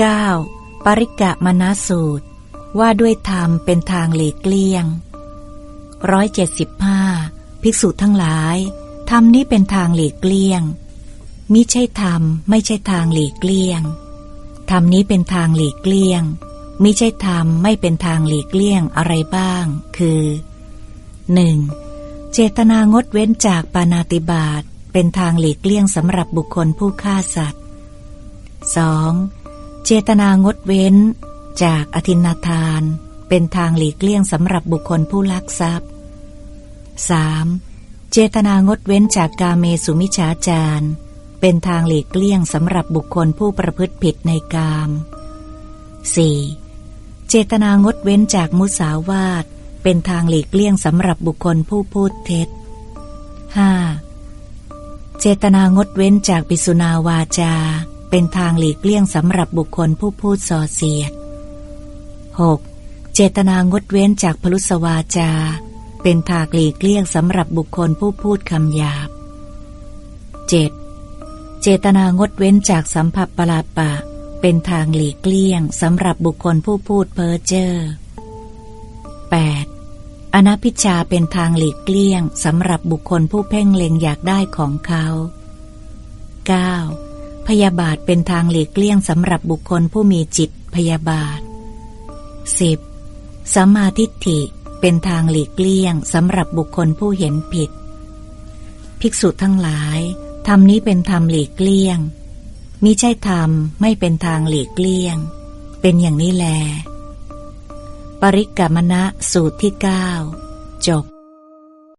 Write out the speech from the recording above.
9. ปริกะมณสูตร ว่าด้วยธรรมเป็นทางหลีกเลี่ยงร้อยเจ็ดสิบห้าภิกษุทั้งหลายธรรมนี้เป็นทางหลีกเลี่ยง มิใช่ธรรม ไม่ใช่ทางหลีกเลี่ยงธรรมนี้เป็นทางหลีกเลี่ยง มิใช่ธรรมไม่เป็นทางหลีกเลี่ยงอะไรบ้าง คือ 1. เจตนางดเว้นจากปานาติบาตเป็นทางหลีกเลี่ยงสำหรับบุคคลผู้ฆ่าสัตว์ 2. เจตนางดเว้น จากอธินาทาน เป็นทางหลีกเลี่ยงสำหรับบุคคลผู้ลักทรัพย์ 3. เจตนางดเว้นจากกาเมสุมิฉาจาร เป็นทางหลีกเลี่ยงสำหรับบุคคลผู้ประพฤติผิดในกาม 4. เจตนางดเว้นจากมุสาวาท เป็นทางหลีกเลี่ยงสำหรับบุคคลผู้พูดเท็จ 5. เจตนางดเว้นจากปิสุนาวาจา เป็นทางหลีกเลี่ยงสำหรับบุคคลผู้พูดส่อเสียด 6. เจตนางดเว้นจากพลุสวาจา เป็นทางหลีกเลี่ยงสำหรับบุคคลผู้พูดคำหยาบ 7. เจตนางดเว้นจากสัมผัสปลาปะ เป็นทางหลีกเลี่ยงสำหรับบุคคลผู้พูดเพ้อเจ้อ 8. อนัพิชาเป็นทางหลีกเลี่ยงสำหรับบุคคลผู้เพ่งเล็งอยากได้ของเขา 9. พยาบาทเป็นทางหลีกเลี่ยงสำหรับบุคคลผู้มีจิตพยาบาท 10. สัมมาทิฏฐิเป็นทางหลีกเลี่ยงสำหรับบุคคลผู้เห็นผิด ภิกษุทั้งหลายธรรมนี้เป็นธรรมหลีกเลี่ยงมิใช่ธรรมไม่เป็นทางหลีกเลี่ยง เป็นอย่างนี้แล ปริกกมณะสูตรที่เก้าจบ